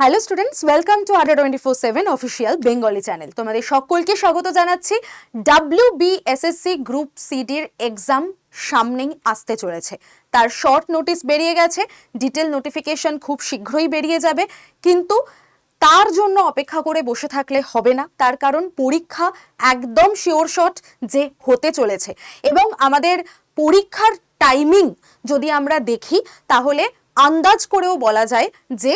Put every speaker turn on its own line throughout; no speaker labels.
Hello students welcome to Adda twenty four seven official Bengali channel তোমাদের সকলকে স্বাগত জানাচ্ছি। ডাব্লিউ বি এসএসসি গ্রুপ সিডির এক্সাম সামনেই আসতে চলেছে। তার শর্ট নোটিশ বেরিয়ে গেছে। ডিটেল নোটিফিকেশন খুব শীঘ্রই বেরিয়ে যাবে। কিন্তু তার জন্য অপেক্ষা করে বসে থাকলে হবে না। তার কারণ পরীক্ষা একদম শিওর শট যে হতে চলেছে। এবং আমাদের পরীক্ষার টাইমিং যদি আমরা দেখি, তাহলে আন্দাজ করেও বলা যায় যে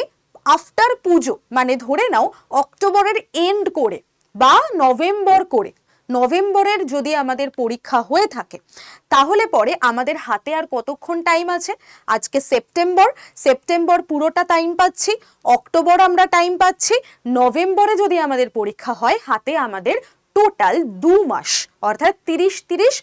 আফটার পুজো মানে ধরে নাও অক্টোবরের এন্ড করে বা নভেম্বর করে। নভেম্বরের যদি আমাদের পরীক্ষা হয়ে থাকে, তাহলে পরে আমাদের হাতে আর কতক্ষণ টাইম আছে? আজকে সেপ্টেম্বর সেপ্টেম্বর পুরোটা টাইম পাচ্ছি, অক্টোবর আমরা টাইম পাচ্ছি, নভেম্বরে যদি আমাদের পরীক্ষা হয়, হাতে আমাদের টোটাল দু মাস, অর্থাৎ তিরিশ তিরিশ,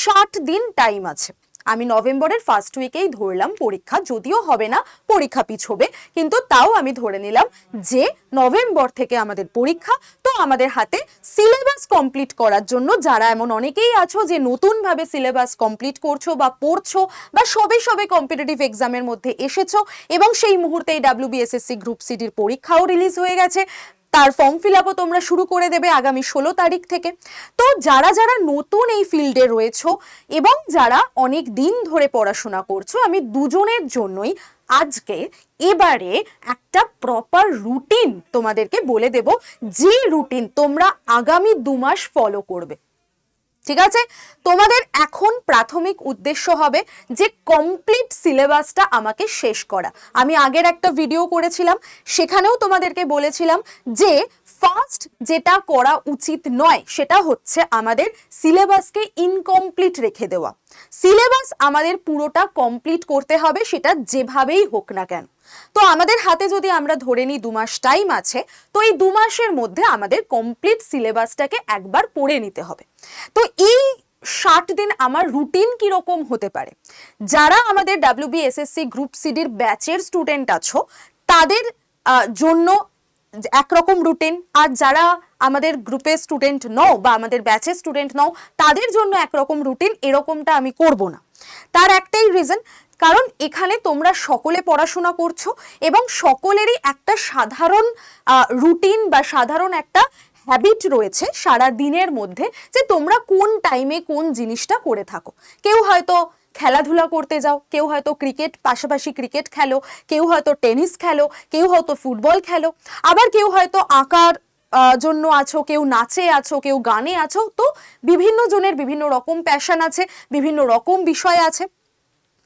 ষাট দিন টাইম আছে। আমি নভেম্বরের ফার্স্ট উইকেই ধরলাম পরীক্ষা, যদিও হবে না, পরীক্ষা পিছবে, কিন্তু তাও আমি ধরে নিলাম যে নভেম্বর থেকে আমাদের পরীক্ষা, তো আমাদের হাতে সিলেবাস কমপ্লিট করার জন্য যারা এমন অনেকেই আছো যে নতুনভাবে সিলেবাস কমপ্লিট করছ বা পড়ছো বা সবে সবে কম্পিটিটিভ এক্সামের মধ্যে এসেছ এবং সেই মুহূর্তে এই ডাব্লিউবিএসএসসি গ্রুপ সিটির পরীক্ষাও রিলিজ হয়ে গেছে তার ফর্ম ফিল আপও তোমরা শুরু করে দেবে আগামী ষোলো তারিখ থেকে। তো যারা যারা নতুন এই ফিল্ডে রয়েছো এবং যারা অনেক দিন ধরে পড়াশোনা করছ, আমি দুজনের জন্যই আজকে এবারে একটা প্রপার রুটিন তোমাদেরকে বলে দেব। যে রুটিন তোমরা আগামী দু মাস ফলো করবে। ঠিক আছে? তোমাদের এখন প্রাথমিক উদ্দেশ্য হবে যে কমপ্লিট সিলেবাসটা আমাকে শেষ করা। আমি আগের একটা ভিডিও করেছিলাম, সেখানেও তোমাদেরকে বলেছিলাম যে ফার্স্ট যেটা করা উচিত নয়, সেটা হচ্ছে আমাদের সিলেবাসকে ইনকমপ্লিট রেখে দেওয়া। সিলেবাস আমাদের পুরোটা কমপ্লিট করতে হবে, সেটা যেভাবেই হোক না কেন। তো আমাদের হাতে যদি আমরা ধরে নিই দু মাস টাইম আছে, তো এই দু মাসের মধ্যে আমাদের কমপ্লিট সিলেবাসটাকে একবার পড়ে নিতে হবে। তো এই ষাট দিন আমার রুটিন কীরকম হতে পারে? যারা আমাদের ডাব্লিউবিএসএসসি গ্রুপ সিডির ব্যাচের স্টুডেন্ট আছো, তাদের জন্য একরকম রুটিন আর যারা আমাদের গ্রুপের স্টুডেন্ট নও বা আমাদের ব্যাচের স্টুডেন্ট নও, তাদের জন্য একরকম রুটিন এরকমটা আমি করব না। তার একটাই রিজন কারণ এখানে তোমরা সকলে পড়াশোনা করছ এবং সকলেরই একটা সাধারণ রুটিন বা সাধারণ একটা হ্যাবিট রয়েছে সারা দিনের মধ্যে যে তোমরা কোন টাইমে কোন জিনিসটা করে থাকো। কেউ হয়তো খেলাধুলা করতে যাও, কেউ হয়তো ক্রিকেট পাশাপাশি ক্রিকেট খেলো, কেউ হয়তো টেনিস খেলো, কেউ হয়তো ফুটবল খেলো, আবার কেউ হয়তো আঁকার জন্য আছো, কেউ নাচে আছো, কেউ গানে আছো, তো বিভিন্ন জনের বিভিন্ন রকম প্যাশন আছে, বিভিন্ন রকম বিষয় আছে।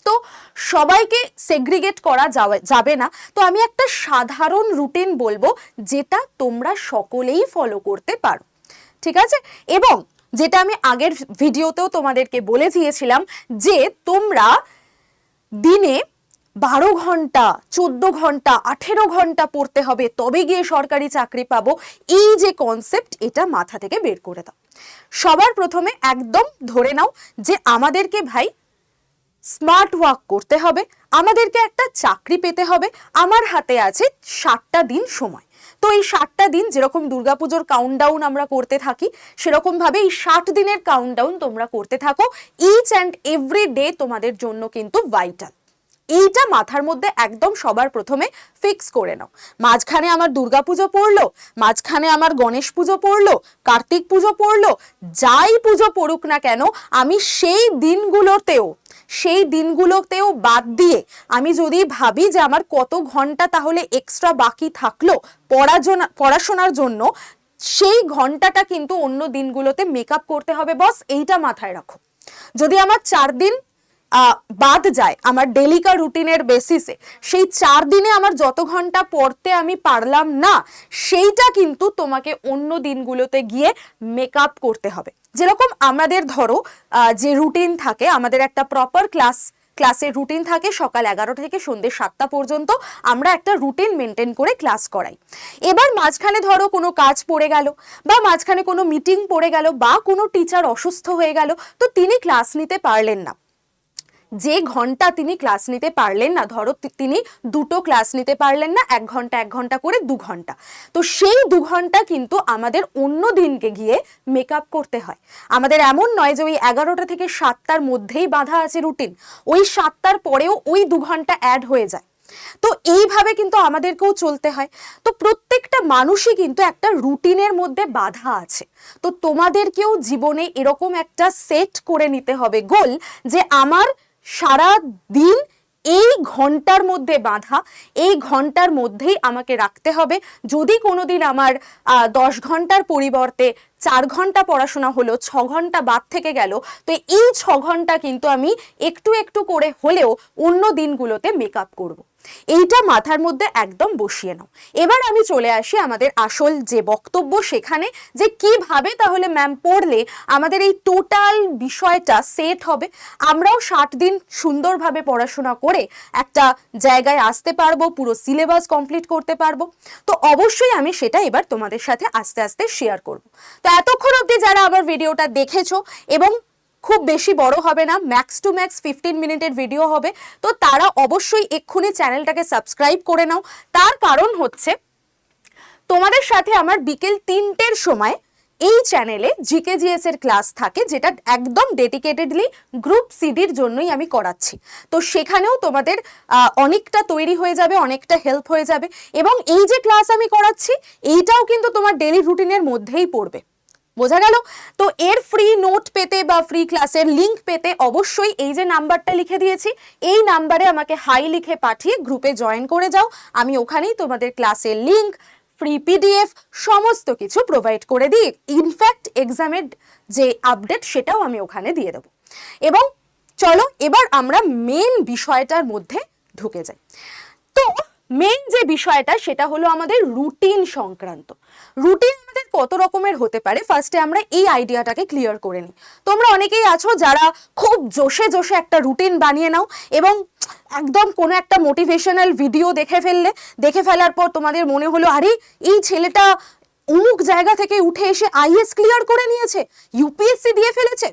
তো সবাইকে সেগ্রিগেট করা যাবে- না। তো আমি একটা সাধারণ রুটিন বলব, যেটা তোমরা সকলেই ফলো করতে পারো। ঠিক আছে? এবং যেটা আমি আগের ভিডিওতেও তোমাদেরকে বলে দিয়েছিলাম, যে তোমরা দিনে বারো ঘণ্টা, চোদ্দ ঘণ্টা, আঠেরো ঘণ্টা পড়তে হবে, তবে গিয়ে সরকারি চাকরি পাবো, এই যে কনসেপ্ট এটা মাথা থেকে বের করে দাও। সবার প্রথমে একদম ধরে নাও যে আমাদেরকে ভাই স্মার্ট ওয়ার্ক করতে হবে, আমাদেরকে একটা চাকরি পেতে হবে, আমার হাতে আছে ষাটটা দিন সময়। তো এই ষাটটা দিন যেরকম দুর্গাপুজোর কাউন্টডাউন আমরা করতে থাকি, সেরকমভাবে এই ষাট দিনের কাউন্টডাউন তোমরা করতে থাকো ইচ অ্যান্ড এভরি ডে তোমাদের জন্য কিন্তু ভাইটাল এইটা মাথার মধ্যে একদম সবার প্রথমে ফিক্স করে নাও। মাঝখানে আমার দুর্গাপুজো পড়ল, মাঝখানে আমার গণেশ পুজো পড়ল, কার্তিক পুজো পড়ল, যাই পুজো পড়ুক না কেন, আমি সেই দিনগুলোতেও সেই দিনগুলোতেও বাদ দিয়ে, আমি যদি ভাবি যে আমার কত ঘণ্টা তাহলে এক্সট্রা বাকি থাকল পড়াজনা, পড়াশোনার জন্য, সেই ঘন্টাটা কিন্তু অন্য দিনগুলোতে মেকআপ করতে হবে। বস, এইটা মাথায় রাখো। যদি আমার চার দিন বাদ যায় আমার ডেলিকা রুটিনের বেসিসে সেই চার দিনে আমার যত ঘণ্টা পড়তে আমি পারলাম না, সেইটা কিন্তু তোমাকে অন্য দিনগুলোতে গিয়ে মেকআপ করতে হবে। যেরকম আমাদের ধরো যে রুটিন থাকে, আমাদের একটা প্রপার ক্লাস ক্লাসের রুটিন থাকে সকাল এগারোটা থেকে সন্ধ্যে সাতটা পর্যন্ত আমরা একটা রুটিন মেনটেন করে ক্লাস করাই। এবার মাঝখানে ধরো কোনো কাজ পড়ে গেল বা মাঝখানে কোনো মিটিং পড়ে গেল বা কোনো টিচার অসুস্থ হয়ে গেল, তো তিনি ক্লাস নিতে পারলেন না। যে ঘণ্টা তিনি ক্লাস নিতে পারলেন না, ধরো তিনি দুটো ক্লাস নিতে পারলেন না, এক ঘণ্টা এক ঘণ্টা করে দু ঘণ্টা। তো সেই দু ঘণ্টা কিন্তু আমাদের অন্য দিনকে গিয়ে মেকআপ করতে হয়। আমাদের এমন নয় যে ওই এগারোটা থেকে সাতটার মধ্যেই বাধা আছে রুটিন ওই সাতটার পরেও ওই দু ঘণ্টা অ্যাড হয়ে যায়। তো এইভাবে কিন্তু আমাদেরকেও চলতে হয়। তো প্রত্যেকটা মানুষই কিন্তু একটা রুটিনের মধ্যে বাধা আছে। তো তোমাদেরকেও জীবনে এরকম একটা সেট করে নিতে হবে। গোল যে আমার সারা দিন এই ঘণ্টার মধ্যে বাঁধা, এই ঘণ্টার মধ্যেই আমাকে রাখতে হবে। যদি কোনোদিন আমার দশ ঘণ্টার পরিবর্তে চার ঘণ্টা পড়াশোনা হলো, ছ ঘণ্টা বাদ থেকে গেল। তো এই ছ ঘণ্টা কিন্তু আমি একটু একটু করে হলেও অন্য দিনগুলোতে মেক আপ করব। এইটা মাথার মধ্যে একদম বসিয়ে নাও। এবার আমি চলে আসি আমাদের আসল যে বক্তব্য সেখানে, যে কীভাবে তাহলে ম্যাম পড়লে আমাদের এই টোটাল বিষয়টা সেট হবে। আমরাও ষাট দিন সুন্দরভাবে পড়াশোনা করে একটা জায়গায় আসতে পারব, পুরো সিলেবাস কমপ্লিট করতে পারব। তো অবশ্যই আমি সেটা এবার তোমাদের সাথে আস্তে আস্তে শেয়ার করব। তো এতক্ষণ অবধি যারা আমার ভিডিওটা দেখেছ, এবং খুব বেশি বড় হবে না ম্যাক্স টু ম্যাক্স ফিফটিন মিনিটের ভিডিও হবে, তো তারা অবশ্যই এক্ষুনি চ্যানেলটাকে সাবস্ক্রাইব করে নাও। তার কারণ হচ্ছে, তোমাদের সাথে আমার বিকেল তিনটের সময় এই চ্যানেলে জিকে জিএস এর ক্লাস থাকে, যেটা একদম ডেডিকেটেডলি গ্রুপ সিডির জন্যই আমি করাচ্ছি। তো সেখানেও তোমাদের অনেকটা তৈরি হয়ে যাবে, অনেকটা হেল্প হয়ে যাবে, এবং এই যে ক্লাস আমি করাচ্ছি, এইটাও কিন্তু তোমার ডেলি রুটিনের মধ্যেই পড়বে। বোঝা গেল? তো এর ফ্রি নোট পেতে বা ফ্রি ক্লাসের লিংক পেতে অবশ্যই এই যে নাম্বারটা লিখে দিয়েছি, এই নাম্বারে আমাকে হাই লিখে পাঠিয়ে গ্রুপে জয়েন করে যাও। আমি ওখানেই তোমাদের ক্লাসের লিংক ফ্রি পিডিএফ সমস্ত কিছু প্রোভাইড করে দিই। ইনফ্যাক্ট এক্সামের যে আপডেট সেটাও আমি ওখানে দিয়ে দেবো। এবং চলো, এবার আমরা মেন বিষয়টার মধ্যে ঢুকে যাই। তো মেন যে বিষয়টা, সেটা হলো আমাদের রুটিন সংক্রান্ত। রুটিন আমাদের কত রকমের হতে পারে? ফার্স্টে আমরা এই আইডিয়াটাকে ক্লিয়ার করে নিই। তোমরা অনেকেই আছো যারা খুব জোশে জোশে একটা রুটিন বানিয়ে নাও এবং একদম কোনো একটা মোটিভেশনাল ভিডিও দেখে ফেললে, দেখে ফেলার পর তোমাদের মনে হলো, আরে, এই ছেলেটা অমুক জায়গা থেকে উঠে এসে আইএস ক্লিয়ার করে নিয়েছে ইউপিএসসি দিয়ে ফেলেছে।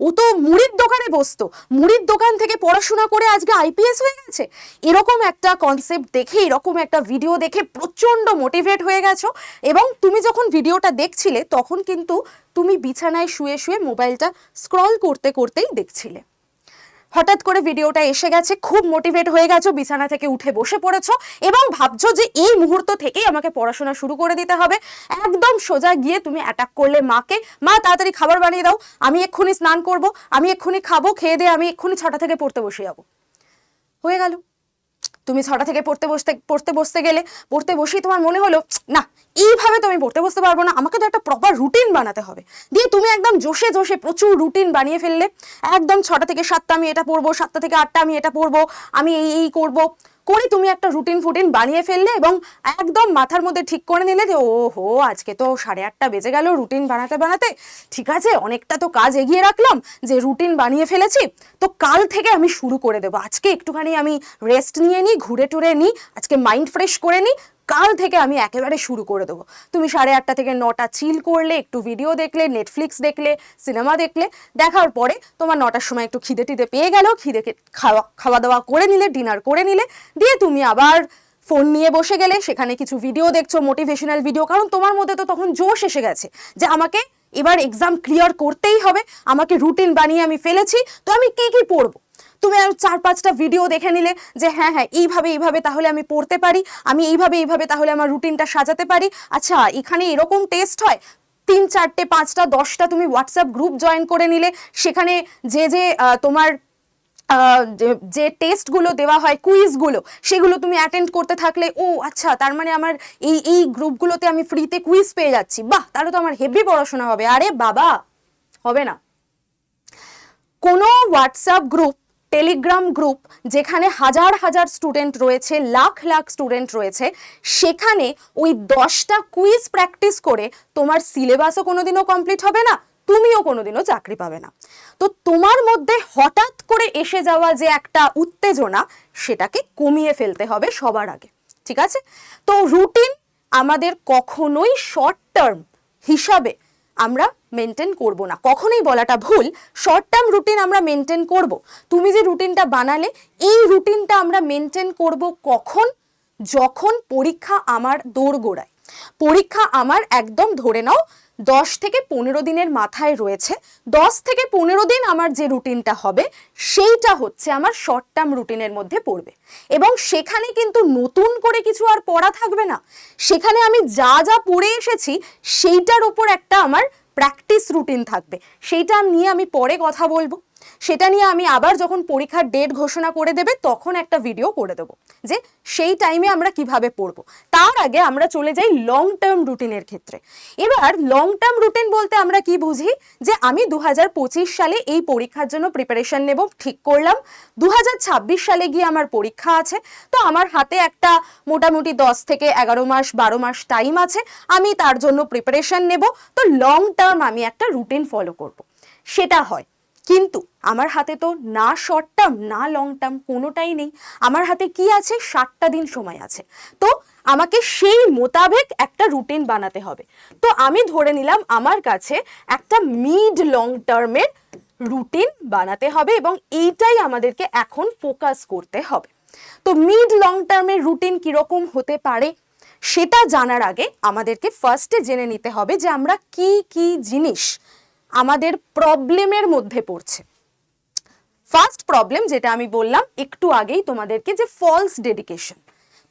ও তো মুড়ির দোকানে বসত। মুড়ির দোকান থেকে পড়াশোনা করে আজকে আইপিএস হয়ে গেছে। এরকম একটা কনসেপ্ট দেখে, এরকম একটা ভিডিও দেখে প্রচণ্ড মোটিভেট হয়ে গেছো। এবং তুমি যখন ভিডিওটা দেখছিলে, তখন কিন্তু তুমি বিছানায় শুয়ে শুয়ে মোবাইলটা স্ক্রল করতে করতেই দেখছিলে। হঠাৎ করে ভিডিওটা এসে গেছে, খুব মোটিভেট হয়ে গেছো, বিছানা থেকে উঠে বসে পড়েছো এবং ভাবছ যে এই মুহূর্ত থেকেই আমাকে পড়াশোনা শুরু করে দিতে হবে। একদম সোজা গিয়ে তুমি অ্যাটাক করলে মাকে, মা, তাড়াতাড়ি খাবার বানিয়ে দাও, আমি এক্ষুনি স্নান করব, আমি এক্ষুনি খাব, খেয়ে দিয়ে আমি এক্ষুনি ছটা থেকে পড়তে বসে যাব। হয়ে গেল। তুমি ছটা থেকে পড়তে বসতে পড়তে বসতে গেলে, পড়তে বসেই তোমার মনে হলো, না, এইভাবে তো আমি পড়তে বসতে পারব না, আমাকে তো একটা প্রপার রুটিন বানাতে হবে। দিয়ে তুমি একদম জোশে জোশে প্রচুর রুটিন বানিয়ে ফেললে। একদম ছটা থেকে সাতটা আমি এটা পড়ব, সাতটা থেকে আটটা আমি এটা পড়ব, আমি এই এই করব। করে তুমি একটা রুটিন ফুটিন বানিয়ে ফেললে এবং একদম মাথার মধ্যে ঠিক করে নিলে যে ও হো আজকে তো সাড়ে আটটা বেজে গেল রুটিন বানাতে বানাতে। ঠিক আছে, অনেকটা তো কাজ এগিয়ে রাখলাম যে রুটিন বানিয়ে ফেলেছি। তো কাল থেকে আমি শুরু করে দেবো। আজকে একটুখানি আমি রেস্ট নিয়ে নিই, ঘুরে টুরে নিই, আজকে মাইন্ড ফ্রেশ করে নিই। কাল থেকে আমি একেবারে শুরু করে দেবো। তুমি সাড়ে আটটা থেকে নটা চিল করলে, একটু ভিডিও দেখলে নেটফ্লিক্স দেখলে সিনেমা দেখলে, দেখার পরে তোমার নটার সময় একটু খিদে টিদে পেয়ে গেল খিদে খাওয়া খাওয়া দাওয়া করে নিলে ডিনার করে নিলে, দিয়ে তুমি আবার ফোন নিয়ে বসে গেলে, সেখানে কিছু ভিডিও দেখছ মোটিভেশনাল ভিডিও কারণ তোমার মধ্যে তো তখন জোশ এসে গেছে যে আমাকে এবার এক্সাম ক্লিয়ার করতেই হবে, আমাকে রুটিন বানিয়ে আমি ফেলেছি, তো আমি কি কি পড়ব? তুমি আর চার পাঁচটা ভিডিও দেখে নিলে যে হ্যাঁ হ্যাঁ এইভাবে এইভাবে তাহলে আমি পড়তে পারি, আমি এইভাবে এইভাবে তাহলে আমার রুটিনটা সাজাতে পারি। আচ্ছা এখানে এরকম টেস্ট হয়? তিন, চারটে, পাঁচটা, দশটা তুমি হোয়াটসঅ্যাপ গ্রুপ জয়েন করে নিলে, সেখানে যে যে তোমার যে- টেস্টগুলো দেওয়া হয় কুইজগুলো সেগুলো তুমি অ্যাটেন্ড করতে থাকলে, ও আচ্ছা তার মানে আমার এই এই গ্রুপগুলোতে আমি ফ্রিতে কুইজ পেয়ে যাচ্ছি। বাহ, তাহলে তো আমার হেভি পড়াশোনা হবে। আরে বাবা, হবে না। কোনো হোয়াটসঅ্যাপ গ্রুপ টেলিগ্রাম গ্রুপ যেখানে হাজার হাজার স্টুডেন্ট রয়েছে, লাখ লাখ স্টুডেন্ট রয়েছে, সেখানে ওই দশটা কুইজ প্র্যাকটিস করে তোমার সিলেবাসও কোনোদিনও কমপ্লিট হবে না, তুমিও কোনোদিনও চাকরি পাবে না। তো তোমার মধ্যে হঠাৎ করে এসে যাওয়া যে একটা উত্তেজনা, সেটাকে কমিয়ে ফেলতে হবে সবার আগে, ঠিক আছে? তো রুটিন আমাদের কখনোই শর্ট টার্ম হিসাবে আমরা মেনটেন করব না। কখনোই বলাটা ভুল। শর্ট টার্ম রুটিন আমরা মেনটেন করব। তুমি যে রুটিনটা বানালে, এই রুটিনটা আমরা মেনটেন করব কখন? যখন পরীক্ষা আমার দৌড়গোড়ায় পরীক্ষা আমার একদম ধরে নাও, দশ থেকে পনেরো দিনের মাথায় রয়েছে। দশ থেকে পনেরো দিন আমার যে রুটিনটা হবে, সেইটা হচ্ছে আমার শর্ট টার্ম রুটিনের মধ্যে পড়বে। এবং সেখানে কিন্তু নতুন করে কিছু আর পড়া থাকবে না। সেখানে আমি যা যা পড়ে এসেছি, সেইটার ওপর একটা আমার প্র্যাকটিস রুটিন থাকবে। সেইটা নিয়ে আমি পরে কথা বলব। সেটা নিয়ে আমি আবার যখন পরীক্ষার ডেট ঘোষণা করে দেবে, তখন একটা ভিডিও করে দেবো যে সেই টাইমে আমরা কীভাবে পড়ব। তার আগে আমরা চলে যাই লং টার্ম রুটিনের ক্ষেত্রে। এবার লং টার্ম রুটিন বলতে আমরা কি বুঝি? যে আমি দু হাজার পঁচিশ সালে এই পরীক্ষার জন্য প্রিপারেশন নেব, ঠিক করলাম। দু হাজার ছাব্বিশ সালে গিয়ে আমার পরীক্ষা আছে। তো আমার হাতে একটা মোটামুটি দশ থেকে এগারো মাস, বারো মাস টাইম আছে। আমি তার জন্য প্রিপারেশন নেব। তো লং টার্ম আমি একটা রুটিন ফলো করব। সেটা হয়। কিন্তু আমার হাতে তো না শর্ট টার্ম না লং টার্ম কোনোটাই নেই। আমার হাতে কি আছে? ষাটটা দিন সময় আছে। তো আমাকে সেই মোতাবেক একটা রুটিন বানাতে হবে। তো আমি ধরে নিলাম আমার কাছে একটা মিড লং টার্মের রুটিন বানাতে হবে এবং এইটাই আমাদেরকে এখন ফোকাস করতে হবে। তো মিড লং টার্মের রুটিন কীরকম হতে পারে? সেটা জানার আগে আমাদেরকে ফার্স্টে জেনে নিতে হবে যে আমরা কি কি জিনিস আমাদের প্রবলেমের মধ্যে পড়ছে। ফার্স্ট প্রবলেম যেটা আমি বললাম একটু আগেই তোমাদেরকে যে ফলস ডেডিকেশন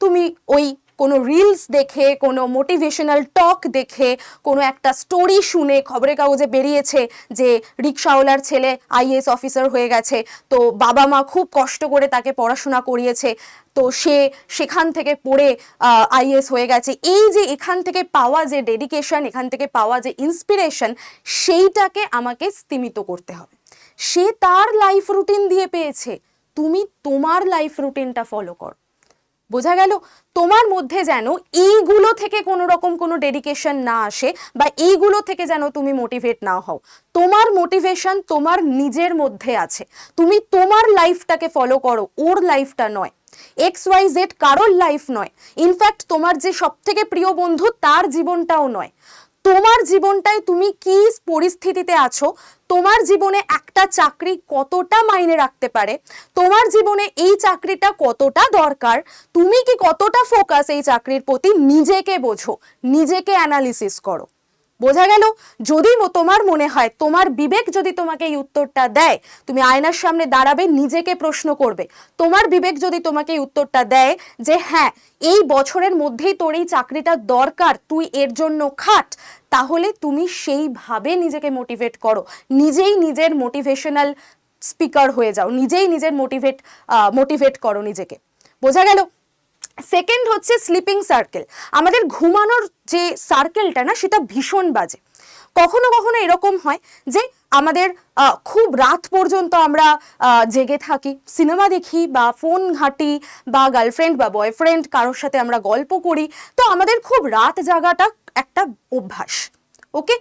তুমি ওই কোনো রিলস দেখে, কোনো মোটিভেশনাল টক দেখে, কোনো একটা স্টোরি শুনে খবরের কাগজে বেরিয়েছে যে রিক্সাওয়ালার ছেলে আইএস অফিসার হয়ে গেছে। তো বাবা মা খুব কষ্ট করে তাকে পড়াশোনা করিয়েছে। তো সে সেখান থেকে পড়ে আইএস হয়ে গেছে। এই যে এখান থেকে পাওয়া যে ডেডিকেশন এখান থেকে পাওয়া যে ইন্সপিরেশন সেইটাকে আমাকে স্তীমিত করতে হবে। সে তার লাইফ রুটিন দিয়ে পেয়েছে। তুমি তোমার লাইফ রুটিনটা ফলো করো। বোঝা গেল তোমার মধ্যে যেন এইগুলো থেকে কোনো রকম কোনো ডেডিকেশন না আসে বা এইগুলো থেকে যেন তুমি মোটিভেট না হও। তোমার মোটিভেশন তোমার নিজের মধ্যে আছে। তুমি তোমার লাইফটাকে ফলো করো, ওর লাইফটা নয়। এক্স ওয়াই জেড কারোর লাইফ নয়। ইনফ্যাক্ট তোমার যে সব থেকে প্রিয় বন্ধু, তার জীবনটাও নয়। তোমার জীবনটায় তুমি কি পরিস্থিতিতে আছো? তোমার জীবনে একটা চাকরি কতটা মাইনে রাখতে পারে? তোমার জীবনে এই চাকরিটা কতটা দরকার? তুমি কি কতটা ফোকাস এই চাকরির প্রতি? নিজেকে বোঝো, নিজেকে অ্যানালিসিস করো। বোঝা গেল, যদি তোমার মনে হয়, তোমার বিবেক যদি তোমাকে এই উত্তরটা দেয়, তুমি আয়নার সামনে দাঁড়াবে, নিজেকে প্রশ্ন করবে। তোমার বিবেক যদি তোমাকে এই উত্তরটা দেয় যে হ্যাঁ এই বছরের মধ্যেই তোর এই চাকরিটা দরকার, তুই এর জন্য খাট, তাহলে তুমি সেইভাবে নিজেকে মোটিভেট করো। নিজেই নিজের মোটিভেশনাল স্পিকার হয়ে যাও। নিজেই নিজের মোটিভেট মোটিভেট করো নিজেকে। বোঝা গেল? সেকেন্ড হচ্ছে স্লিপিং সার্কেল আমাদের ঘুমানোর যে সার্কেলটা না, সেটা ভীষণ বাজে। কখনো কখনো এরকম হয় যে আমাদের খুব রাত পর্যন্ত আমরা জেগে থাকি, সিনেমা দেখি বা ফোন ঘাঁটি বা গার্লফ্রেন্ড বা বয়ফ্রেন্ড কারোর সাথে আমরা গল্প করি, তো আমাদের খুব রাত জাগাটা একটা অভ্যাস। ওকে?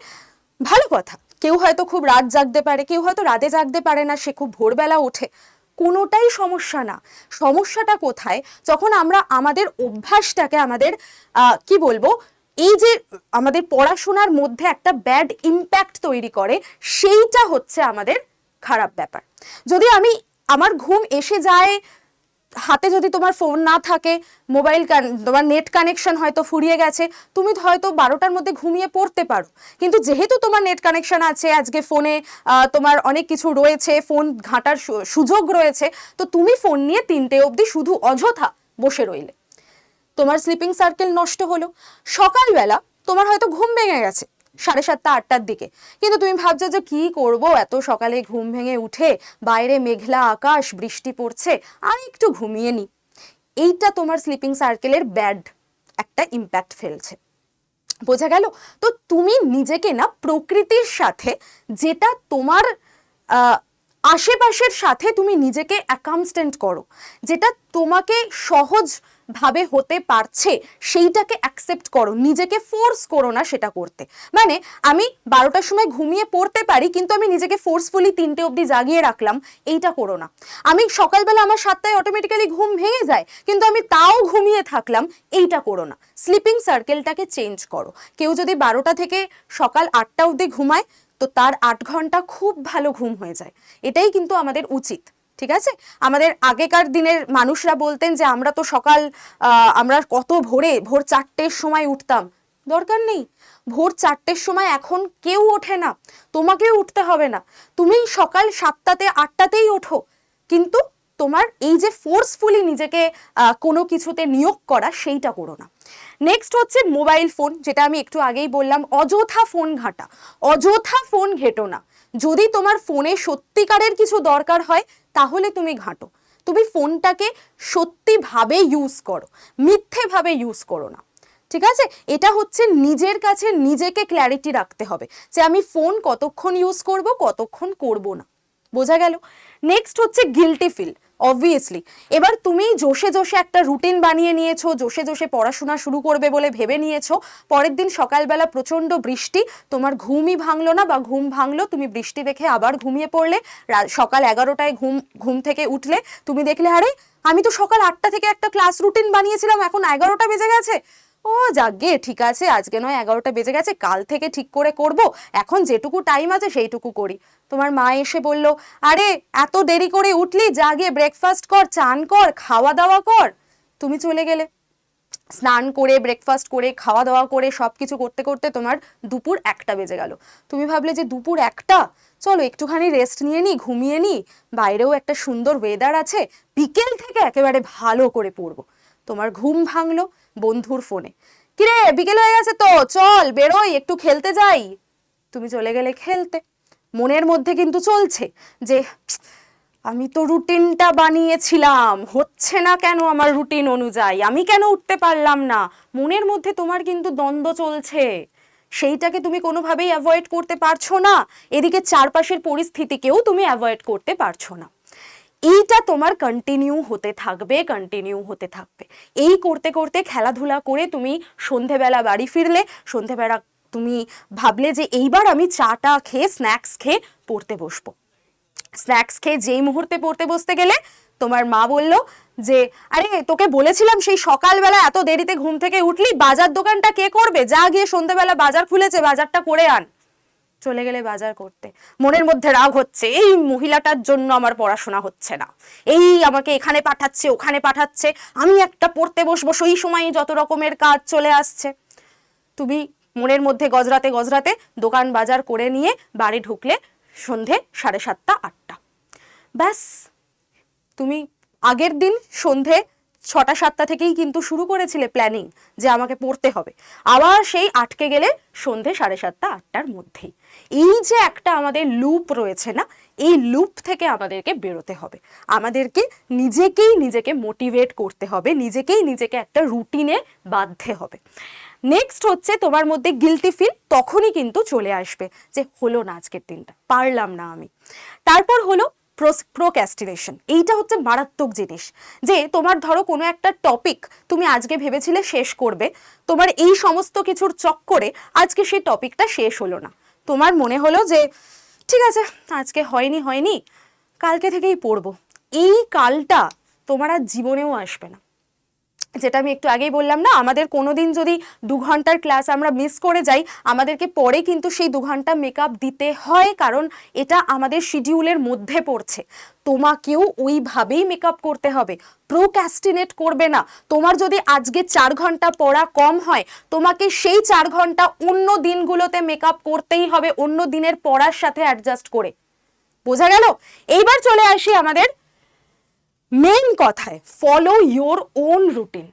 ভালো কথা। কেউ হয়তো খুব রাত জাগতে পারে, কেউ হয়তো রাতে জাগতে পারে না, সে খুব ভোরবেলা ওঠে। কোনোটাই সমস্যা না। সমস্যাটা কোথায়? যখন আমরা আমাদের অভ্যাসটাকে আমাদের কি বলব, এই যে আমাদের পড়াশোনার মধ্যে একটা ব্যাড ইম্প্যাক্ট তৈরি করে, সেইটা হচ্ছে আমাদের খারাপ ব্যাপার। যদি আমি আমার ঘুম এসে যায় হাতে যদি তোমার ফোন না থাকে, মোবাইল তোমার নেট কানেকশন হয়তো ফুরিয়ে গেছে, তুমি হয়তো বারোটার মধ্যে ঘুমিয়ে পড়তে পারো। কিন্তু যেহেতু তোমার নেট কানেকশন আছে, আজকে ফোনে তোমার অনেক কিছু রয়েছে, ফোন ঘাঁটার সুযোগ রয়েছে, তো তুমি ফোন নিয়ে তিনটে অবধি শুধু অযথা বসে রইলে। তোমার স্লিপিং সার্কেল নষ্ট হলো। সকালবেলা তোমার হয়তো ঘুম ভেঙে গেছে। সাড়ে সাতটা, আটটার দিকে। কিন্তু তুমি ভাবছ যে কি করব? এত সকালে ঘুম ভেঙে উঠে বাইরে মেঘলা আকাশ, বৃষ্টি পড়ছে আর একটু ঘুমিয়ে নি। এইটা তোমার স্লিপিং সার্কেলের ব্যাড একটা ইম্প্যাক্ট ফেলছে। বোঝা গেল? তো তুমি নিজেকে না প্রকৃতির সাথে, যেটা তোমার আশেপাশের সাথে তুমি নিজেকে অ্যাকামস্টেন্ট করো, যেটা তোমাকে সহজ ভাবে হতে পারছে, সেইটাকে অ্যাকসেপ্ট করো, নিজেকে ফোর্স করো না সেটা করতে। মানে আমি বারোটার সময় ঘুমিয়ে পড়তে পারি, কিন্তু আমি নিজেকে ফোর্সফুলি তিনটে অবধি জাগিয়ে রাখলাম, এইটা করো না। আমি সকালবেলা আমার সাতটায় অটোমেটিক্যালি ঘুম ভেঙে যায়, কিন্তু আমি তাও ঘুমিয়ে থাকলাম, এইটা করো না। স্লিপিং সার্কেলটাকে চেঞ্জ করো। কেউ যদি বারোটা থেকে সকাল আটটা অবধি ঘুমায়, তো তার আট ঘণ্টা খুব ভালো ঘুম হয়ে যায়। এটাই কিন্তু আমাদের উচিত। ঠিক আছে? আমাদের আগেকার দিনের মানুষরা বলতেন যে, আমরা তো সকাল আমরা কত ভোরে, ভোর চারটের সময় উঠতাম। দরকার নেই। ভোর চারটের সময় এখন কেউ ওঠে না। তোমাকেও উঠতে হবে না। তুমি সকাল সাতটাতে, আটটাতেই ওঠো। কিন্তু তোমার এই যে ফোর্সফুলি নিজেকে কোনো কিছুতে নিয়োগ করা, সেইটা করো না। নেক্সট হচ্ছে মোবাইল ফোন যেটা আমি একটু আগেই বললাম, অযথা ফোন ঘাঁটা। অযথা ফোন ঘেটো না। যদি তোমার ফোনে সত্যিকারের কিছু দরকার হয়, তাহলে তুমি ঘাঁটো। তুমি ফোনটাকে সত্যিভাবে ইউজ করো, মিথ্যেভাবে ইউজ করো না। ঠিক আছে? এটা হচ্ছে নিজের কাছে নিজেকে ক্ল্যারিটি রাখতে হবে যে আমি ফোন কতক্ষণ ইউজ করব, কতক্ষণ করব না। বোঝা গেল। নেক্সট হচ্ছে গিলটি ফিল অবভিয়াসলি এবার তুমি জোশে জোশে একটা রুটিন বানিয়ে নিয়েছো, জোশে জোশে পড়াশোনা শুরু করবে বলে ভেবে নিয়েছো। পরের দিন সকালবেলা প্রচণ্ড বৃষ্টি, তোমার ঘুমই ভাঙলো না বা ঘুম ভাঙলো, তুমি বৃষ্টি দেখে আবার ঘুমিয়ে পড়লে সকাল এগারোটায় ঘুম ঘুম থেকে উঠলে, তুমি দেখলে, আরে, আমি তো সকাল আটটা থেকে একটা ক্লাস রুটিন বানিয়েছিলাম, এখন এগারোটা বেজে গেছে। ও যাগে, ঠিক আছে, আজকে নয় এগারোটা বেজে গেছে, কাল থেকে ঠিক করে করব, এখন যেটুকু টাইম আছে সেইটুকু করি। তোমার মা এসে বলল, আরে, এত দেরি করে উঠলি? যা ব্রেকফাস্ট কর, চান কর খাওয়া দাওয়া কর। তুমি চলে গেলে। স্নান করে ব্রেকফাস্ট করে খাওয়া দাওয়া করে সব কিছু করতে করতে তোমার দুপুর একটা বেজে গেল। তুমি ভাবলে যে দুপুর একটা? চলো, একটুখানি রেস্ট নিয়ে নিই ঘুমিয়ে নিই বাইরেও একটা সুন্দর ওয়েদার আছে, বিকেল থেকে একেবারে ভালো করে পড়ব। তোমার ঘুম ভাঙলো বন্ধুর ফোনে। কিরে, বিকেল হয়ে গেছে তো, চল, বেরোই, একটু খেলতে যাই। তুমি চলে গেলে খেলতে। মনের মধ্যে কিন্তু চলছে যে, আমি তো রুটিনটা বানিয়েছিলাম, হচ্ছে না কেন আমার রুটিন অনুযায়ী? আমি কেন উঠতে পারলাম না? মনের মধ্যে তোমার কিন্তু দ্বন্দ্ব চলছে। সেইটাকে তুমি কোনোভাবেই অ্যাভয়েড করতে পারছ না। এদিকে চারপাশের পরিস্থিতিকেও তুমি অ্যাভয়েড করতে পারছ না। এইটা তোমার কন্টিনিউ হতে থাকবে কন্টিনিউ হতে থাকবে। এই করতে করতে খেলাধুলা করে তুমি সন্ধেবেলা বাড়ি ফিরলে, সন্ধেবেলা তুমি ভাবলে যে এইবার আমি চাটা খেয়ে স্ন্যাক্স খেয়ে পড়তে বসবো। স্ন্যাক্স খেয়ে যেই মুহূর্তে পড়তে বসতে গেলে তোমার মা বলল যে, আরে, তোকে বলেছিলাম সেই সকালবেলা এত দেরিতে ঘুম থেকে উঠলি, বাজার দোকানটা কে করবে? যা গিয়ে সন্ধ্যেবেলা বাজার খুলেছে, বাজারটা করে আন। চলে গেলে বাজার করতে। মনের মধ্যে রাগ হচ্ছে, এই মহিলাটার জন্য আমার পড়াশোনা হচ্ছে না। এই আমাকে এখানে পাঠাচ্ছে, ওখানে পাঠাচ্ছে, আমি একটা পড়তে বসবো, সেই সময় যত রকমের কাজ চলে আসছে। তুমি মনের মধ্যে গজরাতে গজরাতে দোকান বাজার করে নিয়ে বাড়ি ঢুকলে সন্ধে সাড়ে সাতটা, আটটা। ব্যাস, তুমি আগের দিন সন্ধে ছটা, সাতটা থেকেই কিন্তু শুরু করেছিলে প্ল্যানিং যে আমাকে পড়তে হবে। আবার সেই আটকে গেলে সন্ধে সাড়ে সাতটা, আটটার মধ্যেই। এই যে একটা আমাদের লুপ রয়েছে না, এই লুপ থেকে আমাদেরকে বেরোতে হবে। আমাদেরকে নিজেকেই নিজেকে মোটিভেট করতে হবে, নিজেকেই নিজেকে একটা রুটিনে বাঁধতে হবে। নেক্সট হচ্ছে তোমার মধ্যে গিলটি ফিল তখনই কিন্তু চলে আসবে যে হলো না আজকের দিনটা, পারলাম না আমি। তারপর হলো প্রোক্যাস্টিনেশন এইটা হচ্ছে মারাত্মক জিনিস। যে তোমার ধরো কোনো একটা টপিক তুমি আজকে ভেবেছিলে শেষ করবে, তোমার এই সমস্ত কিছুর চক্করে আজকে সেই টপিকটা শেষ হলো না। তোমার মনে হলো যে, ঠিক আছে, আজকে হয়নি হয়নি, কালকে থেকেই পড়ব। এই কালটা তোমার আর জীবনেও আসবে না। যেটা আমি একটু আগেই বললাম না, আমাদের কোনোদিন যদি দু ঘণ্টার ক্লাস আমরা মিস করে যাই, আমাদেরকে পরে কিন্তু সেই দু ঘণ্টা মেকআপ দিতে হয়, কারণ এটা আমাদের শিডিউলের মধ্যে পড়ছে। তোমাকেও ওইভাবেই মেকআপ করতে হবে। প্রোক্যাস্টিনেট করবে না। তোমার যদি আজকে চার ঘণ্টা পড়া কম হয়, তোমাকে সেই চার ঘণ্টা অন্য দিনগুলোতে মেকআপ করতেই হবে, অন্য দিনের পড়ার সাথে অ্যাডজাস্ট করে। বোঝা গেল? এইবার চলে আসি আমাদের মেন কথায় ফলো ইওর ওন রুটিন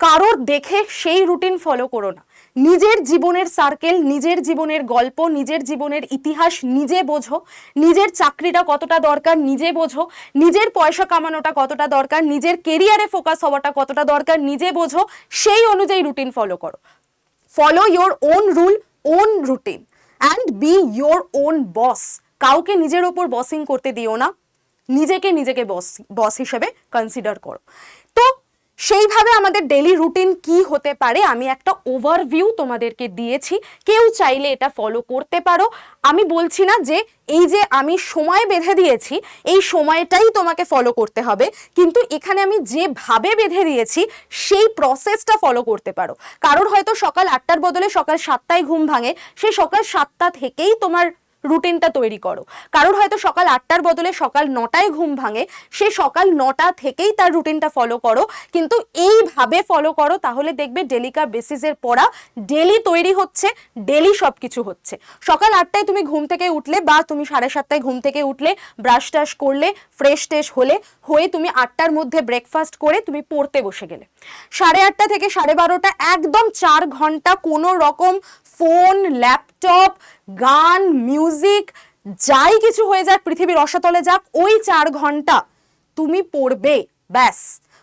কারোর দেখে সেই রুটিন ফলো করো না। নিজের জীবনের সার্কেল নিজের জীবনের গল্প, নিজের জীবনের ইতিহাস নিজে বোঝো। নিজের চাকরিটা কতটা দরকার নিজে বোঝো। নিজের পয়সা কামানোটা কতটা দরকার, নিজের কেরিয়ারে ফোকাস হওয়াটা কতটা দরকার নিজে বোঝো। সেই অনুযায়ী রুটিন ফলো করো। Follow your own rule own routine and be your own boss কাউকে নিজের ওপর বসিং করতে দিও না। নিজেকে নিজেকে বস বস হিসেবে কনসিডার করো। তো সেইভাবে আমাদের ডেলি রুটিন কি হতে পারে? আমি একটা ওভারভিউ তোমাদেরকে দিয়েছি। কেউ চাইলে এটা ফলো করতে পারো। আমি বলছি না যে এই যে আমি সময় বেঁধে দিয়েছি, এই সময়টাই তোমাকে ফলো করতে হবে। কিন্তু এখানে আমি যেভাবে বেঁধে দিয়েছি, সেই প্রসেসটা ফলো করতে পারো। কারোর হয়তো সকাল আটটার বদলে সকাল সাতটায় ঘুম ভাঙে। সেই সকাল সাতটা থেকেই তোমার রুটিনটা তৈরি করো। কারোর হয়তো সকাল আটটার বদলে সকাল নটায় ঘুম ভাঙে, সে সকাল নটা থেকেই তার রুটিনটা ফলো করো। কিন্তু এইভাবে ফলো করো, তাহলে দেখবে ডেলিকার বেসিসের পড়া ডেলি তৈরি হচ্ছে ডেলি সব কিছু হচ্ছে। সকাল আটটায় তুমি ঘুম থেকে উঠলে বা তুমি সাড়ে সাতটায় ঘুম থেকে উঠলে ব্রাশ টাশ করলে ফ্রেশ টেশ হলে, হয়ে তুমি আটটার মধ্যে ব্রেকফাস্ট করে তুমি পড়তে বসে গেলে। সাড়ে আটটা থেকে সাড়ে বারোটা একদম চার ঘণ্টা কোনো রকম ফোন ল্যাপটপ গান মিউজিক যাই কিছু হয়ে যাক, পৃথিবীর রসাতলে যাক, ওই চার ঘণ্টা তুমি পড়বে, ব্যাস।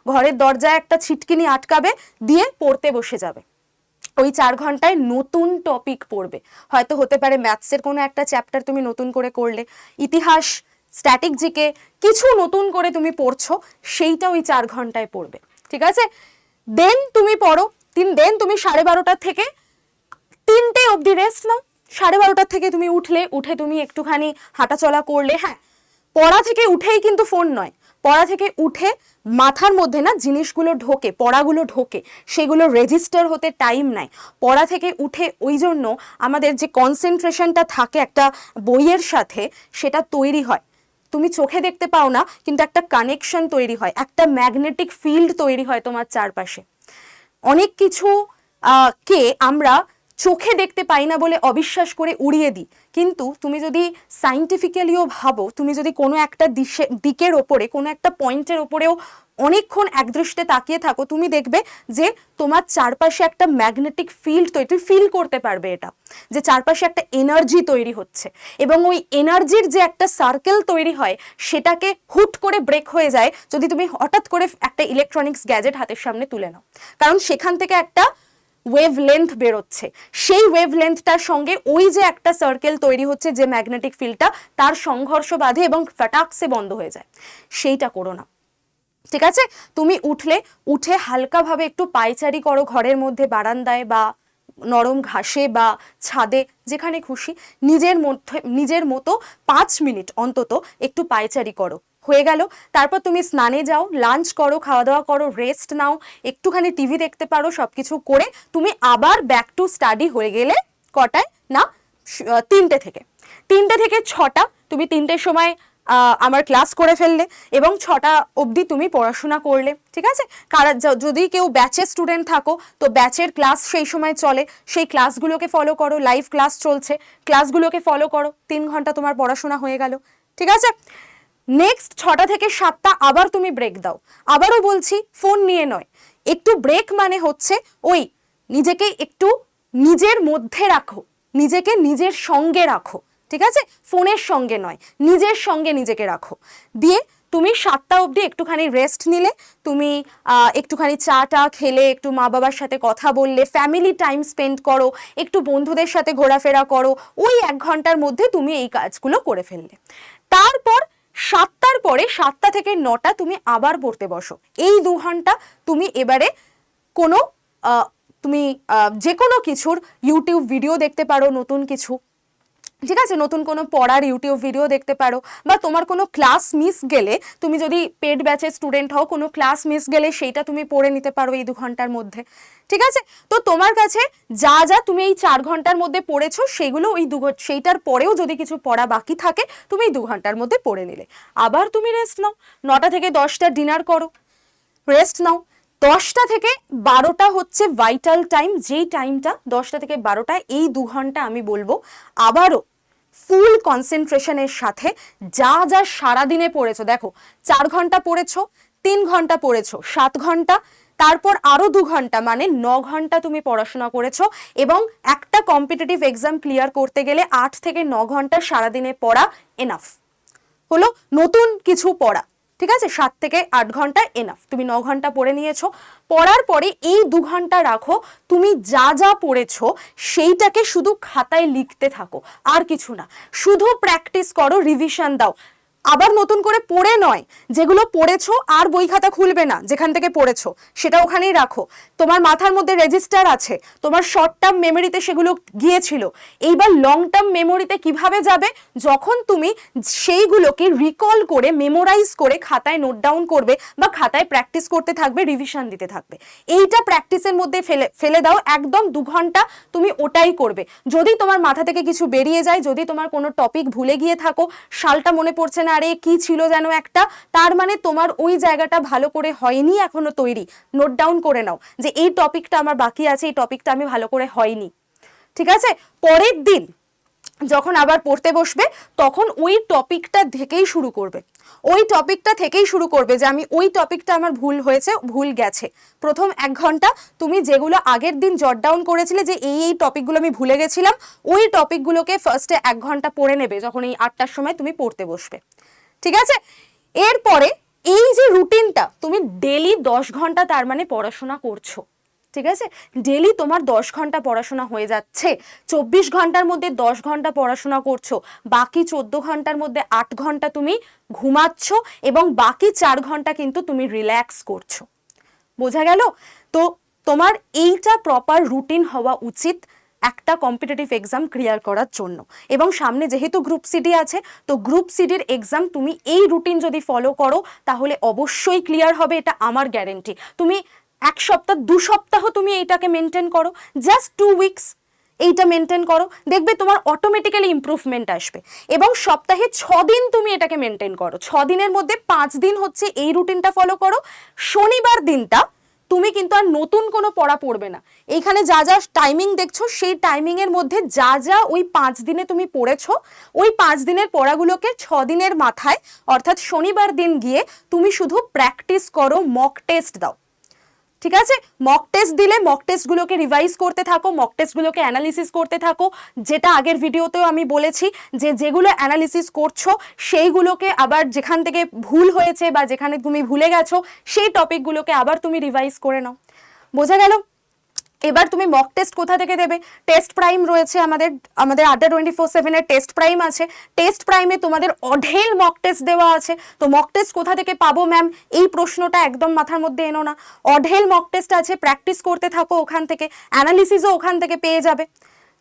ঘরের দরজায় একটা ছিটকিনি আটকাবে, দিয়ে পড়তে বসে যাবে। ওই চার ঘন্টায় নতুন টপিক পড়বে। হয়তো হতে পারে ম্যাথসের কোনো একটা চ্যাপ্টার তুমি নতুন করে করলে। ইতিহাস স্ট্যাটিক জিকে, কিছু নতুন করে তুমি পড়ছো, সেইটা ওই চার ঘন্টায় পড়বে। ঠিক আছে? দেন তুমি পড়ো, তিন দেন তুমি সাড়ে বারোটার থেকে তিনটে অবধি রেস্ট নাও। সাড়ে বারোটার থেকে তুমি উঠলে, উঠে তুমি একটুখানি হাঁটাচলা করলে হ্যাঁ পড়া থেকে উঠেই কিন্তু ফোন নয়। পড়া থেকে উঠে মাথার মধ্যে না জিনিসগুলো ঢোকে, পড়াগুলো ঢোকে, সেগুলো রেজিস্টার হতে টাইম নাই। পড়া থেকে উঠে ওই জন্য আমাদের যে কনসেন্ট্রেশনটা থাকে একটা বইয়ের সাথে, সেটা তৈরি হয়। তুমি চোখে দেখতে পাও না, কিন্তু একটা কানেকশন তৈরি হয়, একটা ম্যাগনেটিক ফিল্ড তৈরি হয় তোমার চারপাশে। অনেক কিছু কে আমরা চোখে দেখতে পাই না বলে অবিশ্বাস করে উড়িয়ে দিই। কিন্তু তুমি যদি সাইন্টিফিক্যালিও ভাবো, তুমি যদি কোনো একটা দিশে, দিকের ওপরে, কোনো একটা পয়েন্টের ওপরেও অনেকক্ষণ একদৃষ্টে তাকিয়ে থাকো, তুমি দেখবে যে তোমার চারপাশে একটা ম্যাগনেটিক ফিল্ড তৈরি, তুমি ফিল করতে পারবে এটা। যে চারপাশে একটা এনার্জি তৈরি হচ্ছে। এবং ওই এনার্জির যে একটা সার্কেল তৈরি হয়, সেটাকে হুট করে ব্রেক হয়ে যায় যদি তুমি হঠাৎ করে একটা ইলেকট্রনিক্স গ্যাজেট হাতের সামনে তুলে নাও। কারণ সেখান থেকে একটা ওয়েভ লেন্থ বেরোচ্ছে। সেই ওয়েভ লেন্থটার সঙ্গে ওই যে একটা সার্কেল তৈরি হচ্ছে যে ম্যাগনেটিক ফিল্ডটা তার সংঘর্ষ বাঁধে এবং ফ্যাটাক্সে বন্ধ হয়ে যায়। সেইটা করো না। ঠিক আছে? তুমি উঠলে, উঠে হালকাভাবে একটু পায়চারি করো ঘরের মধ্যে, বারান্দায় বা নরম ঘাসে বা ছাদে, যেখানে খুশি। নিজের মধ্যে, নিজের মতো পাঁচ মিনিট অন্তত একটু পায়চারি করো। হয়ে গেল। তারপর তুমি স্নানে যাও লাঞ্চ করো খাওয়া দাওয়া করো রেস্ট নাও, একটুখানি টিভি দেখতে পারো সব কিছু করে তুমি আবার ব্যাক টু স্টাডি হয়ে গেলে কটায়? না তিনটে থেকে। তিনটে থেকে ছটা, তুমি তিনটের সময় আমার ক্লাস করে ফেললে এবং ছটা অবধি তুমি পড়াশোনা করলে, ঠিক আছে? কারা যদি কেউ ব্যাচের স্টুডেন্ট থাকো, তো ব্যাচের ক্লাস সেই সময় চলে। সেই ক্লাসগুলোকে ফলো করো লাইভ ক্লাস চলছে। ক্লাসগুলোকে ফলো করো, তিন ঘণ্টা তোমার পড়াশোনা হয়ে গেল, ঠিক আছে? নেক্সট ছটা থেকে সাতটা আবার তুমি ব্রেক দাও। আবারও বলছি ফোন নিয়ে নয়। একটু ব্রেক মানে হচ্ছে ওই নিজেকে একটু নিজের মধ্যে রাখো। নিজেকে নিজের সঙ্গে রাখো, ঠিক আছে? ফোনের সঙ্গে নয়, নিজের সঙ্গে নিজেকে রাখো। দিয়ে তুমি সাতটা অবধি একটুখানি রেস্ট নিলে, তুমি একটুখানি চা টা খেলে, একটু মা বাবার সাথে কথা বললে ফ্যামিলি টাইম স্পেন্ড করো, একটু বন্ধুদের সাথে ঘোরাফেরা করো, ওই এক ঘণ্টার মধ্যে তুমি এই কাজগুলো করে ফেললে। তারপর সাতটার পরে সাতটা থেকে নটা তুমি আবার পড়তে বসো। এই দু ঘণ্টা তুমি এবারে কোনো তুমি যে কোনো কিছুর ইউটিউব ভিডিও দেখতে পারো, নতুন কিছু। ঠিক আছে, নতুন কোনো পড়ার ইউটিউব ভিডিও দেখতে পারো বা তোমার কোনো ক্লাস মিস গেলে, তুমি যদি পেড ব্যাচের স্টুডেন্ট হও, কোনো ক্লাস মিস গেলে সেইটা তুমি পড়ে নিতে পারো এই দু ঘণ্টার মধ্যে। ঠিক আছে? তো তোমার কাছে যা যা তুমি এই চার ঘণ্টার মধ্যে পড়েছো, সেগুলো ওই দু সেইটার পরেও যদি কিছু পড়া বাকি থাকে, তুমি এই দু ঘণ্টার মধ্যে পড়ে নিলে। আবার তুমি রেস্ট নাও। নটা থেকে দশটা ডিনার করো। রেস্ট নাও। দশটা থেকে বারোটা হচ্ছে ভাইটাল টাইম যেই টাইমটা দশটা থেকে বারোটা, এই দু ঘণ্টা আমি বলব আবারও ফুল কনসেন্ট্রেশনের সাথে যা যা সারাদিনে পড়েছো, দেখো, চার ঘণ্টা পড়েছো, তিন ঘণ্টা পড়েছো, সাত ঘণ্টা, তারপর আরও দু ঘণ্টা মানে ন ঘণ্টা তুমি পড়াশোনা করেছ এবং একটা কম্পিটিটিভ এক্সাম ক্লিয়ার করতে গেলে আট থেকে ন ঘণ্টা সারাদিনে পড়া এনাফ হলো নতুন কিছু পড়া। ঠিক আছে? সাত থেকে আট ঘণ্টা এনাফ তুমি ন ঘণ্টা পড়ে নিয়েছো। পড়ার পরে এই দু ঘণ্টা রাখো। তুমি যা যা পড়েছো, সেইটাকে শুধু খাতায় লিখতে থাকো। আর কিছু না। শুধু প্র্যাকটিস করো রিভিশন দাও। আবার নতুন করে পড়ে নয়, যেগুলো পড়েছো আর বই খাতা খুলবে না, যেখান থেকে পড়েছো, সেটা ওখানেই রাখো। তোমার মাথার মধ্যে রেজিস্টার আছে, তোমার শর্ট টার্ম মেমোরিতে সেগুলো গিয়েছিল। এইবার লং টার্ম মেমোরিতে কীভাবে যাবে? যখন তুমি সেইগুলোকে রিকল করে মেমোরাইজ করে খাতায় নোট ডাউন করবে বা খাতায় প্র্যাকটিস করতে থাকবে রিভিশন দিতে থাকবে। এইটা প্র্যাকটিসের মধ্যে ফেলে ফেলে দাও, একদম দু ঘণ্টা তুমি ওটাই করবে। যদি তোমার মাথা থেকে কিছু বেরিয়ে যায়, যদি তোমার কোনো টপিক ভুলে গিয়ে থাকো, সালটা মনে পড়ছে না আরে কি ছিল যেন একটা? তার মানে তোমার ওই জায়গাটা ভালো করে হয়নি, এখনও তৈরি। নোট ডাউন করে নাও যে এই টপিকটা আমার বাকি আছে, এই টপিকটা আমি ভালো করে হয়নি। ঠিক আছে? পরের দিন যখন আবার পড়তে বসবে, তখন ওই টপিকটা থেকেই শুরু করবে। ওই টপিকটা থেকেই শুরু করবে যে আমি ওই টপিকটা আমার ভুল হয়েছে, ভুল গেছে। প্রথম এক ঘণ্টা তুমি যেগুলো আগের দিন জট ডাউন করেছিলে যে এই এই টপিকগুলো আমি ভুলে গেছিলাম, ওই টপিকগুলোকে ফার্স্টে এক ঘণ্টা পড়ে নেবে যখন এই আটটার সময় তুমি পড়তে বসবে। ঠিক আছে? এরপরে এই যে রুটিনটা, তুমি ডেলি দশ ঘণ্টা তার মানে পড়াশোনা করছ, ঠিক আছে? ডেলি তোমার দশ ঘণ্টা পড়াশোনা হয়ে যাচ্ছে, চব্বিশ ঘণ্টার মধ্যে দশ ঘণ্টা পড়াশোনা করছ, বাকি চোদ্দ ঘণ্টার মধ্যে আট ঘণ্টা তুমি ঘুমাচ্ছ এবং বাকি চার ঘণ্টা কিন্তু তুমি রিল্যাক্স করছ। বোঝা গেল? তো তোমার এইটা প্রপার রুটিন হওয়া উচিত একটা কম্পিটিটিভ এক্সাম ক্লিয়ার করার জন্য। এবং সামনে যেহেতু গ্রুপ সিডি আছে, তো গ্রুপ সিডির এক্সাম তুমি এই রুটিন যদি ফলো করো, তাহলে অবশ্যই ক্লিয়ার হবে, এটা আমার গ্যারেন্টি তুমি এক সপ্তাহ, দু সপ্তাহ তুমি এইটাকে মেনটেন করো জাস্ট টু উইকস এইটা মেনটেন করো, দেখবে তোমার অটোমেটিক্যালি ইমপ্রুভমেন্ট আসবে। এবং সপ্তাহে ছ দিন তুমি এটাকে মেনটেন করো। ছ দিনের মধ্যে পাঁচ দিন হচ্ছে এই রুটিনটা ফলো করো। শনিবার দিনটা তুমি কিন্তু আর নতুন কোনো পড়া পড়বে না। এইখানে যা যা টাইমিং দেখছ, সেই টাইমিংয়ের মধ্যে যা যা ওই পাঁচ দিনে তুমি পড়েছো, ওই পাঁচ দিনের পড়াগুলোকে ছ দিনের মাথায়, অর্থাৎ শনিবার দিন গিয়ে তুমি শুধু প্র্যাকটিস করো মক টেস্ট দাও। ঠিক আছে? মক টেস্ট দিলে মক টেস্টগুলোকে রিভাইজ করতে থাকো মক টেস্টগুলোকে অ্যানালিসিস করতে থাকো। যেটা আগের ভিডিওতেও আমি বলেছি যে, যেগুলো অ্যানালিসিস করছ, সেইগুলোকে আবার যেখান থেকে ভুল হয়েছে বা যেখানে তুমি ভুলে গেছো, সেই টপিকগুলোকে আবার তুমি রিভাইজ করে নাও। বোঝা গেল? এবার তুমি মক টেস্ট কোথা থেকে দেবে? টেস্ট প্রাইম রয়েছে আমাদের আমাদের আড্ডা টোয়েন্টি ফোর সেভেনের টেস্ট প্রাইম আছে। টেস্ট প্রাইমে তোমাদের অঢেল মক টেস্ট দেওয়া আছে। তো মক টেস্ট কোথা থেকে পাবো ম্যাম এই প্রশ্নটা একদম মাথার মধ্যে এনো না। অঢেল মক টেস্ট আছে প্র্যাকটিস করতে থাকো ওখান থেকে অ্যানালিসিসও ওখান থেকে পেয়ে যাবে।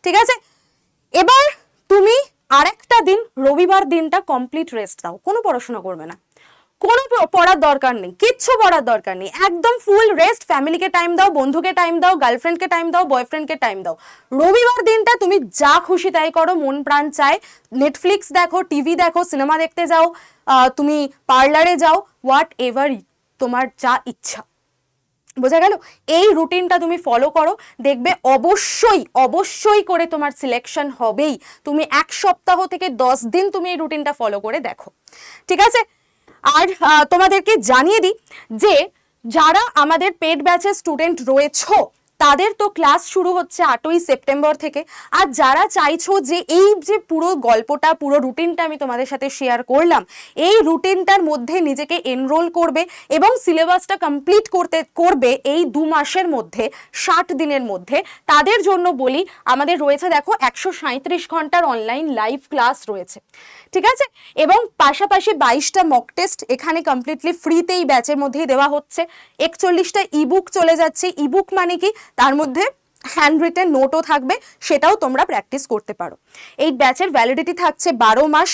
ঠিক আছে? এবার তুমি আরেকটা দিন, রবিবার দিনটা কমপ্লিট রেস্ট দাও। কোনো পড়াশোনা করবে না। কোনো পড়ার দরকার নেই, কিচ্ছু পড়ার দরকার নেই, একদম ফুল রেস্ট ফ্যামিলিকে টাইম দাও, বন্ধুকে টাইম দাও গার্লফ্রেন্ডকে টাইম দাও বয়ফ্রেন্ডকে টাইম দাও। রবিবার দিনটা তুমি যা খুশি তাই করো, মন প্রাণ চায়। নেটফ্লিক্স দেখো টিভি দেখো সিনেমা দেখতে যাও তুমি পার্লারে যাও হোয়াট এভার তোমার যা ইচ্ছা। বোঝা গেল? এই রুটিনটা তুমি ফলো করো, দেখবে অবশ্যই অবশ্যই করে তোমার সিলেকশন হবেই। তুমি এক সপ্তাহ থেকে দশ দিন তুমি এই রুটিনটা ফলো করে দেখো। ঠিক আছে? আর তোমাদেরকে জানিয়ে দিই যে যারা আমাদের পেড ব্যাচের স্টুডেন্ট রয়েছো, তাদের তো ক্লাস শুরু হচ্ছে আটই সেপ্টেম্বর থেকে। আর যারা চাইছো যে এই যে পুরো গল্পটা, পুরো রুটিনটা আমি তোমাদের সাথে শেয়ার করলাম, এই রুটিনটার মধ্যে নিজেকে এনরোল করবে এবং সিলেবাসটা কমপ্লিট করতে, করবে এই দু মাসের মধ্যে, ষাট দিনের মধ্যে। তাদের জন্য বলি, আমাদের রয়েছে দেখো একশো ঘণ্টার অনলাইন লাইভ ক্লাস রয়েছে। ঠিক আছে? এবং পাশাপাশি বাইশটা মক টেস্ট এখানে কমপ্লিটলি ফ্রিতেই ব্যাচের মধ্যেই দেওয়া হচ্ছে। একচল্লিশটা ইবুক চলে যাচ্ছে। ইবুক মানে কি? তার মধ্যে হ্যান্ড রিটেন নোটও থাকবে, সেটাও তোমরা প্র্যাকটিস করতে পারো। এই ব্যাচের ভ্যালিডিটি থাকছে বারো মাস।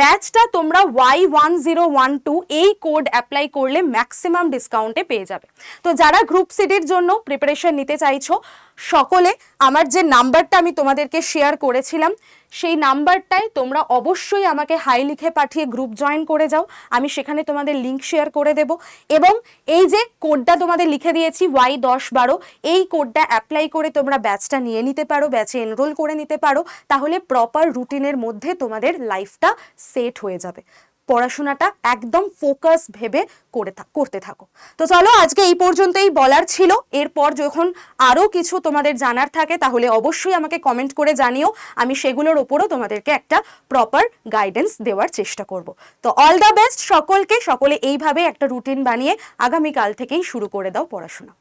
ব্যাচটা তোমরা Y one zero one two এই কোড অ্যাপ্লাই করলে ম্যাক্সিমাম ডিসকাউন্টে পেয়ে যাবে। তো যারা গ্রুপ সিডির জন্য প্রিপারেশন নিতে চাইছো সকলে আমার যে নাম্বারটা আমি তোমাদেরকে শেয়ার করেছিলাম, সেই নাম্বারটায় তোমরা অবশ্যই আমাকে হাই লিখে পাঠিয়ে গ্রুপ জয়েন করে যাও। আমি সেখানে তোমাদের লিঙ্ক শেয়ার করে দেব এবং এই যে কোডটা তোমাদের লিখে দিয়েছি ওয়াই দশ বারো, এই কোডটা অ্যাপ্লাই করে তোমরা ব্যাচটা নিয়ে নিতে পারো ব্যাচে এনরোল করে নিতে পারো, তাহলে প্রপার রুটিনের মধ্যে তোমাদের লাইফটা সেট হয়ে যাবে। পড়াশোনাটা একদম ফোকাস ভেবে করে করতে থাকো। তো চলো আজকে এই পর্যন্তই বলার ছিল। এরপর যখন আরও কিছু তোমাদের জানার থাকে, তাহলে অবশ্যই আমাকে কমেন্ট করে জানিও। আমি সেগুলোর ওপরও তোমাদেরকে একটা প্রপার গাইডেন্স দেওয়ার চেষ্টা করব। তো অল দ্য বেস্ট সকলকে। সকলে এইভাবে একটা রুটিন বানিয়ে আগামীকাল থেকেই শুরু করে দাও পড়াশোনা।